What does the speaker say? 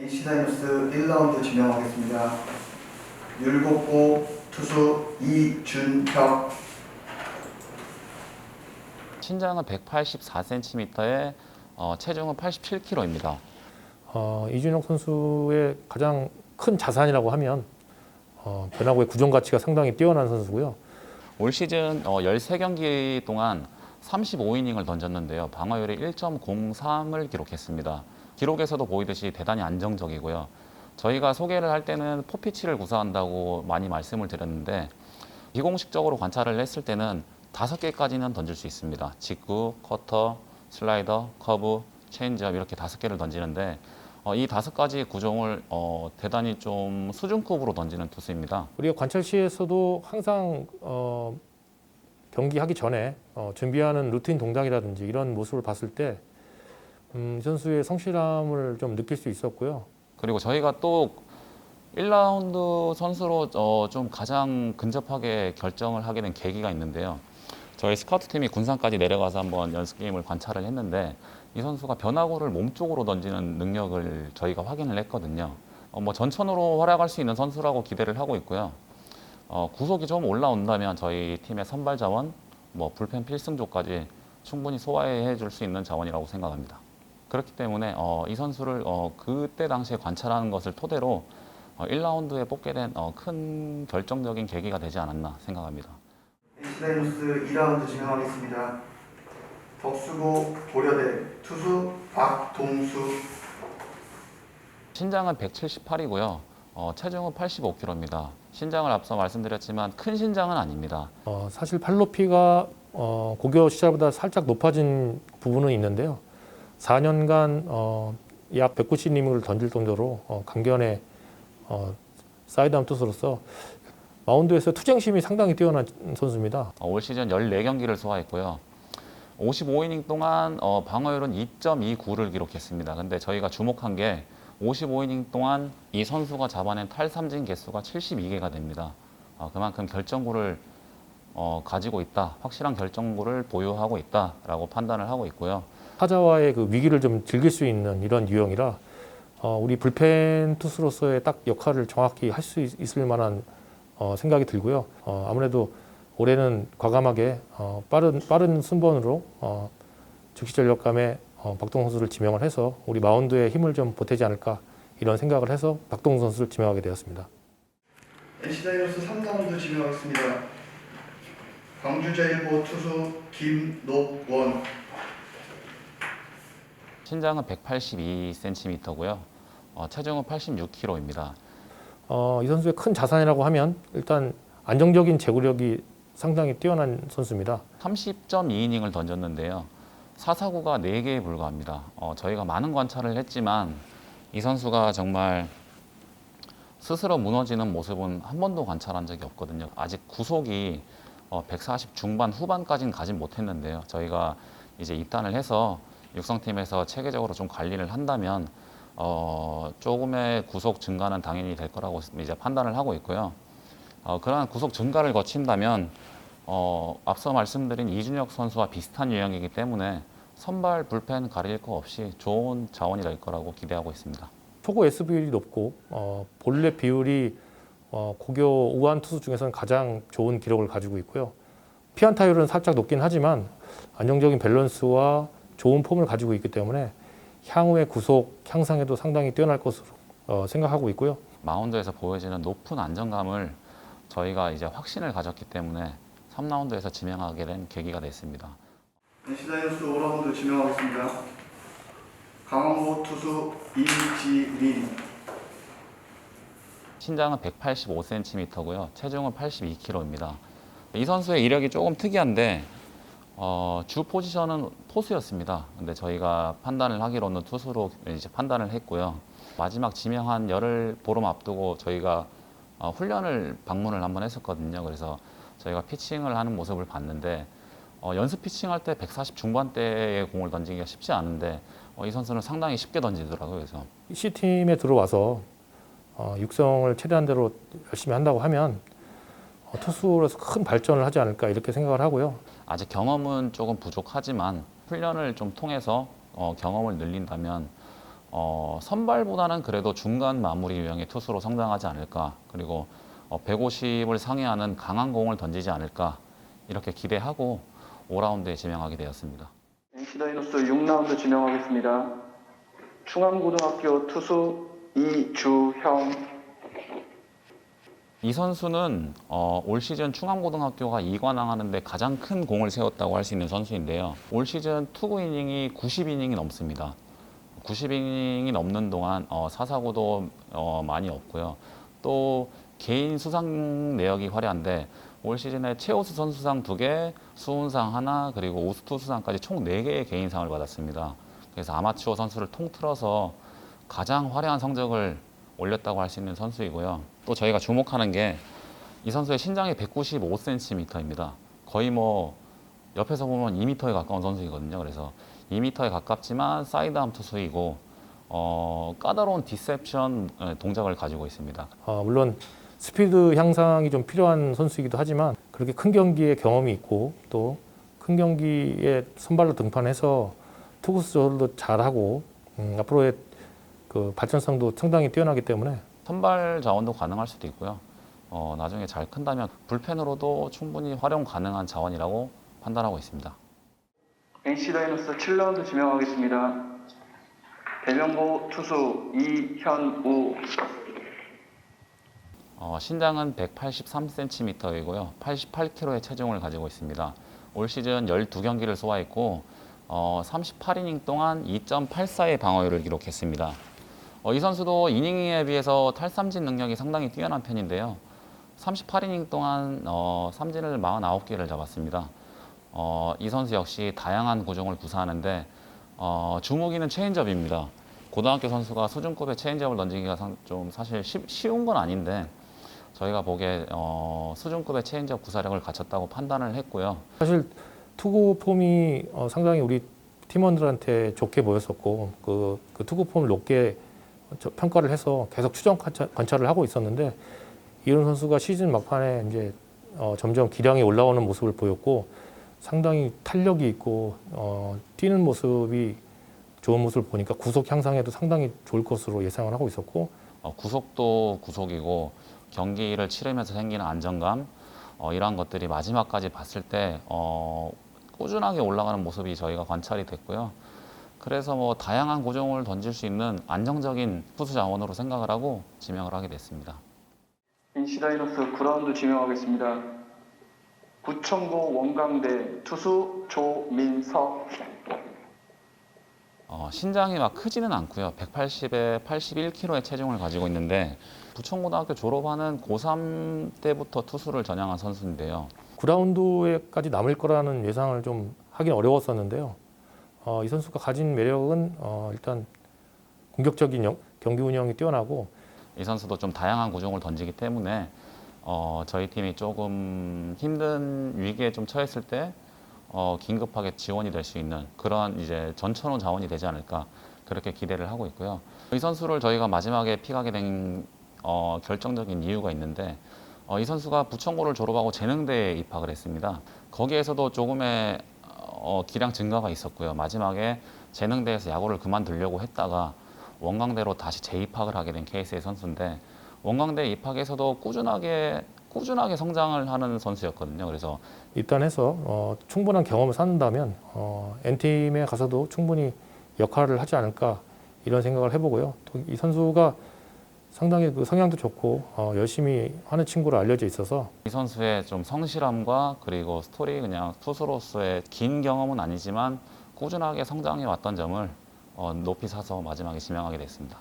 NC 다이노스 1라운드 진행하겠습니다. 율곡고 투수 이준혁 신장은 184cm에 어, 체중은 87kg입니다. 어, 이준혁 선수의 가장 큰 자산이라고 하면 어, 변화구의 구종 가치가 상당히 뛰어난 선수고요. 올 시즌 어, 13경기 동안 35이닝을 던졌는데요. 방어율이 1.03을 기록했습니다. 기록에서도 보이듯이 대단히 안정적이고요. 저희가 소개를 할 때는 포피치를 구사한다고 많이 말씀을 드렸는데 비공식적으로 관찰을 했을 때는 다섯 개까지는 던질 수 있습니다. 직구, 커터, 슬라이더, 커브, 체인지업 이렇게 다섯 개를 던지는데 어, 이 다섯 가지 구종을 어, 대단히 좀 수준급으로 던지는 투수입니다. 우리가 관찰 시에서도 항상 어, 경기하기 전에 어, 준비하는 루틴 동작이라든지 이런 모습을 봤을 때 음, 이 선수의 성실함을 좀 느낄 수 있었고요. 그리고 저희가 또 1라운드 선수로 어, 좀 가장 근접하게 결정을 하게 된 계기가 있는데요. 저희 스카우트 팀이 군산까지 내려가서 한번 연습 게임을 관찰을 했는데 이 선수가 변화구를 몸쪽으로 던지는 능력을 저희가 확인을 했거든요. 어, 뭐 전천후로 활약할 수 있는 선수라고 기대를 하고 있고요. 어, 구속이 좀 올라온다면 저희 팀의 선발 자원, 뭐 불펜 필승조까지 충분히 소화해 줄 수 있는 자원이라고 생각합니다. 그렇기 때문에 어, 이 선수를 어, 그때 당시에 관찰하는 것을 토대로 어, 1라운드에 뽑게 된 어, 큰 결정적인 계기가 되지 않았나 생각합니다. NC 다이노스 2라운드 진행하겠습니다. 덕수고 고려대 투수 박동수 신장은 178이고요. 어, 체중은 85kg입니다. 신장을 앞서 말씀드렸지만 큰 신장은 아닙니다. 어, 사실 팔 높이가 어, 고교 시절보다 살짝 높아진 부분은 있는데요. 4년간 어, 약 190이닝을 던질 정도로 어, 강견의 어, 사이드암 투수로서 마운드에서 투쟁심이 상당히 뛰어난 선수입니다. 어, 올 시즌 14경기를 소화했고요. 55이닝 동안 어, 방어율은 2.29를 기록했습니다. 근데 저희가 주목한 게 55이닝 동안 이 선수가 잡아낸 탈삼진 개수가 72개가 됩니다. 어, 그만큼 결정구를 어, 가지고 있다, 확실한 결정구를 보유하고 있다라고 판단을 하고 있고요. 타자와의 그 위기를 좀 즐길 수 있는 이런 유형이라 어, 우리 불펜 투수로서의 딱 역할을 정확히 할 수 있을 만한 어, 생각이 들고요. 어, 아무래도 올해는 과감하게 어, 빠른 빠른 순번으로 어, 즉시 전력감에 어, 박동 선수를 지명을 해서 우리 마운드에 힘을 좀 보태지 않을까 이런 생각을 해서 박동 선수를 지명하게 되었습니다. NC 다이노스 3라운드 진행하겠습니다. 광주제일고 투수 김녹원 신장은 182cm고요. 어, 체중은 86kg입니다. 어, 이 선수의 큰 자산이라고 하면 일단 안정적인 제구력이 상당히 뛰어난 선수입니다. 30.2이닝을 던졌는데요. 사사구가 4개에 불과합니다. 어, 저희가 많은 관찰을 했지만 이 선수가 정말 스스로 무너지는 모습은 한 번도 관찰한 적이 없거든요. 아직 구속이 어, 140 중반 후반까지는 가진 못했는데요. 저희가 이제 입단을 해서 육성팀에서 체계적으로 좀 관리를 한다면 어, 조금의 구속 증가는 당연히 될 거라고 이제 판단을 하고 있고요. 어, 그러한 구속 증가를 거친다면 어, 앞서 말씀드린 이준혁 선수와 비슷한 유형이기 때문에 선발 불펜 가릴 거 없이 좋은 자원이 될 거라고 기대하고 있습니다. 초고 SB율이 높고 어, 볼넷 비율이 어, 고교 우한 투수 중에서는 가장 좋은 기록을 가지고 있고요. 피안타율은 살짝 높긴 하지만 안정적인 밸런스와 좋은 폼을 가지고 있기 때문에 향후의 구속 향상에도 상당히 뛰어날 것으로 어, 생각하고 있고요. 마운드에서 보여지는 높은 안정감을 저희가 이제 확신을 가졌기 때문에 3라운드에서 지명하게 된 계기가 됐습니다. NC 다이노스 5라운드 진행하겠습니다. 강원고 투수 이지민 신장은 185cm고요. 체중은 82kg입니다. 이 선수의 이력이 조금 특이한데 어, 주 포지션은 포수였습니다. 근데 저희가 판단을 하기로는 투수로 이제 판단을 했고요. 마지막 지명한 열흘 보름 앞두고 저희가 어, 훈련을 방문을 한번 했었거든요. 그래서 저희가 피칭을 하는 모습을 봤는데 어, 연습 피칭할 때 140 중반대의 공을 던지기가 쉽지 않은데 어, 이 선수는 상당히 쉽게 던지더라고요. 그래서 C팀에 들어와서 어, 육성을 최대한대로 열심히 한다고 하면 어, 투수로서 큰 발전을 하지 않을까 이렇게 생각을 하고요. 아직 경험은 조금 부족하지만 훈련을 좀 통해서 어, 경험을 늘린다면 어, 선발보다는 그래도 중간 마무리 유형의 투수로 성장하지 않을까. 그리고 어, 150을 상회하는 강한 공을 던지지 않을까. 이렇게 기대하고 5라운드에 지명하게 되었습니다. NC 다이노스 6라운드 지명하겠습니다. 충암고등학교 투수 이주형 이 선수는 어, 올 시즌 충암고등학교가 2관왕하는데 가장 큰 공을 세웠다고 할 수 있는 선수인데요. 올 시즌 투구 이닝이 90이닝이 넘습니다. 90이닝이 넘는 동안 어, 사사구도 어, 많이 없고요. 또 개인 수상 내역이 화려한데 올 시즌에 최우수 선수상 2개, 수훈상 하나, 그리고 우수투수상까지 총 4개의 개인상을 받았습니다. 그래서 아마추어 선수를 통틀어서 가장 화려한 성적을 올렸다고 할 수 있는 선수이고요. 또 저희가 주목하는 게 이 선수의 신장이 195cm입니다. 거의 뭐 옆에서 보면 2m에 가까운 선수이거든요. 그래서 2m에 가깝지만 사이드암 투수이고 어, 까다로운 디셉션 예, 동작을 가지고 있습니다. 어, 물론 스피드 향상이 좀 필요한 선수이기도 하지만 그렇게 큰 경기에 경험이 있고 또 큰 경기에 선발로 등판해서 투구수 조절도 잘하고 음, 앞으로의 그 발전성도 상당히 뛰어나기 때문에 선발 자원도 가능할 수도 있고요. 어, 나중에 잘 큰다면 불펜으로도 충분히 활용 가능한 자원이라고 판단하고 있습니다. NC 다이노스 7라운드 지명하겠습니다. 대명고 투수 이현우 어, 신장은 183cm이고요. 88kg의 체중을 가지고 있습니다. 올 시즌 12경기를 소화했고 어, 38이닝 동안 2.84의 방어율을 기록했습니다. 어, 이 선수도 이닝에 비해서 탈삼진 능력이 상당히 뛰어난 편인데요. 38이닝 동안 어, 삼진을 49개를 잡았습니다. 어, 이 선수 역시 다양한 구종을 구사하는데 어, 주무기는 체인지업입니다. 고등학교 선수가 수준급의 체인지업을 던지기가 상- 좀 사실 쉬, 쉬운 건 아닌데 저희가 보기에 어, 수준급의 체인지업 구사력을 갖췄다고 판단을 했고요. 사실 투구 폼이 어, 상당히 우리 팀원들한테 좋게 보였었고 그, 그 투구 폼을 높게 저- 평가를 해서 계속 추정 관찰- 관찰을 하고 있었는데 이런 선수가 시즌 막판에 이제 어, 점점 기량이 올라오는 모습을 보였고 상당히 탄력이 있고 어, 뛰는 모습이 좋은 모습을 보니까 구속 향상에도 상당히 좋을 것으로 예상을 하고 있었고 어, 구속도 구속이고 경기를 치르면서 생기는 안정감 어, 이러한 것들이 마지막까지 봤을 때 어, 꾸준하게 올라가는 모습이 저희가 관찰이 됐고요. 그래서 뭐 다양한 고종을 던질 수 있는 안정적인 투수 자원으로 생각을 하고 지명을 하게 됐습니다. NC 다이노스 9라운드 지명하겠습니다. 구청고 원광대 투수 조민석 어, 신장이 막 크지는 않고요. 180에 81kg의 체중을 가지고 있는데 부천고등학교 졸업하는 고3 때부터 투수를 전향한 선수인데요. 9라운드에까지 남을 거라는 예상을 좀 하긴 어려웠었는데요. 어, 이 선수가 가진 매력은 어, 일단 공격적인 영- 경기 운영이 뛰어나고 이 선수도 좀 다양한 구종을 던지기 때문에 어, 저희 팀이 조금 힘든 위기에 좀 처했을 때 어, 긴급하게 지원이 될 수 있는 그러한 이제 전천후 자원이 되지 않을까 그렇게 기대를 하고 있고요. 이 선수를 저희가 마지막에 픽하게 된 어, 결정적인 이유가 있는데 어, 이 선수가 부천고를 졸업하고 재능대에 입학을 했습니다. 거기에서도 조금의 어, 기량 증가가 있었고요. 마지막에 재능대에서 야구를 그만두려고 했다가 원광대로 다시 재입학을 하게 된 케이스의 선수인데 원광대 입학에서도 꾸준하게 꾸준하게 성장을 하는 선수였거든요. 그래서 입단해서 어, 충분한 경험을 쌓는다면 어, N팀에 가서도 충분히 역할을 하지 않을까 이런 생각을 해보고요. 또 이 선수가 상당히 그 성향도 좋고 어, 열심히 하는 친구로 알려져 있어서 이 선수의 좀 성실함과 그리고 스토리 그냥 투수로서의 긴 경험은 아니지만 꾸준하게 성장해 왔던 점을 어, 높이 사서 마지막에 지명하게 됐습니다.